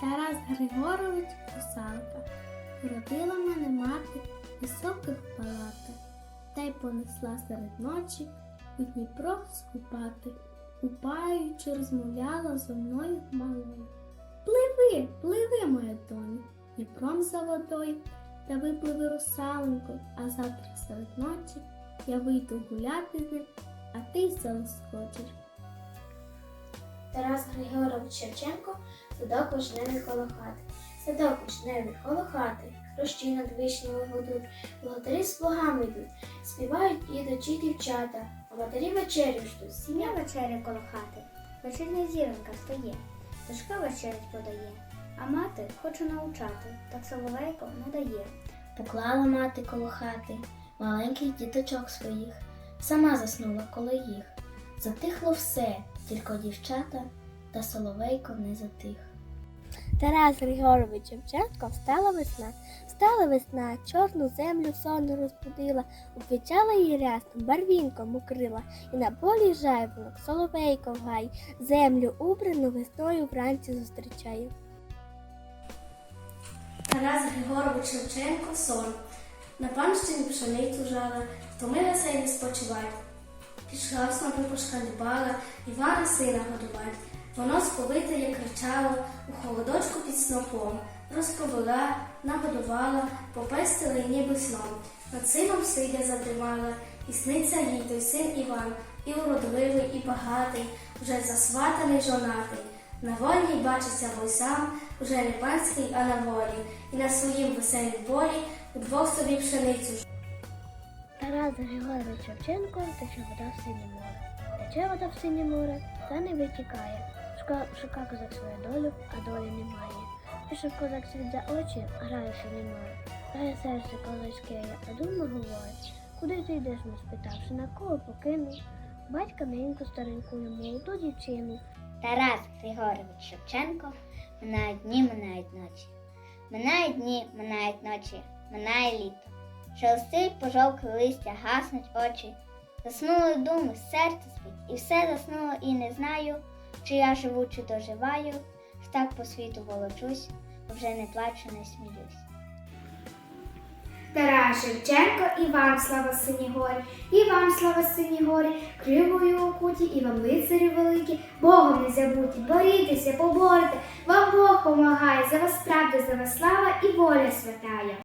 Тарас Григорович Русалка. Родила мене мати високих палати, та й понесла серед ночі у Дніпро скупати, упаючи, розмовляла зо мною малою. Пливи, пливи, моя доню, Дніпром за водою, та випливи русаленько, а завтра серед ночі я вийду гуляти з ним, а ти й заскочиш. Тарас Григорович Шевченко садок вишневий коло хати. Садок вишневий коло хати, рощі над вишнями гудуть, благодарі з плугами йдуть, співають ідучі дівчата, а матері вечерю ждуть. Сім'я вечеря коло хати, вечірня зіронька стає, дочка вечерять подає, а мати хоче научати, так соловейко не дає. Поклала мати коло хати маленьких діточок своїх, сама заснула коло їх. Затихло все, тільки дівчата та соловейко не затих. Тарас Григорович Шевченко встала весна, встала весна, чорну землю сонну розбудила, обвічала її рясном, барвінком укрила, і на полі жайворонок, соловейко в гай, землю убрану весною вранці зустрічає. Тарас Григорович Шевченко сон. На панщині пшеницю жала, втомилася й не спочивать. Пішла снопи пошкалібала, Івана сина годувать. Воно сповите, як кричало, у холодочку під снопом. Розповела, нагодувала, попестила й ніби сном. Над сином сидя задрімала, і сниться їй той син Іван, і уродливий, і багатий, вже засватаний жонатий. На вольній бачиться бой сам, уже не панський, а на волі, і на своїм веселім полі удвох собі пшеницю Тарас Григорович Шевченко тече вода в синє море. Тече вода в синє море, та не витікає. Шука, шука козак свою долю, а долі немає. Пішов козак світ за очі, грає ще немає. Грає серце козацьке, а дума говорить. Куди ти йдеш, ми спитавши, на кого покинув? Батька маленьку стареньку молоду дівчину. Тарас Григорович Шевченко минають дні, минають ночі. Минають дні, минають ночі, минає літо. Шелестить пожовкле листя, гаснуть очі. Заснули думи, серце спить, і все заснуло, і не знаю, чи я живу, чи доживаю, ж так по світу волочусь, вже не плачу, не сміюсь. Тарас Шевченко, і вам слава сині горі, і вам слава сині горі, кривою окуті, і вам лицарі великі, Богом не забуті, борітеся, поборете, вам Бог помагає, за вас правда, за вас слава і воля святая.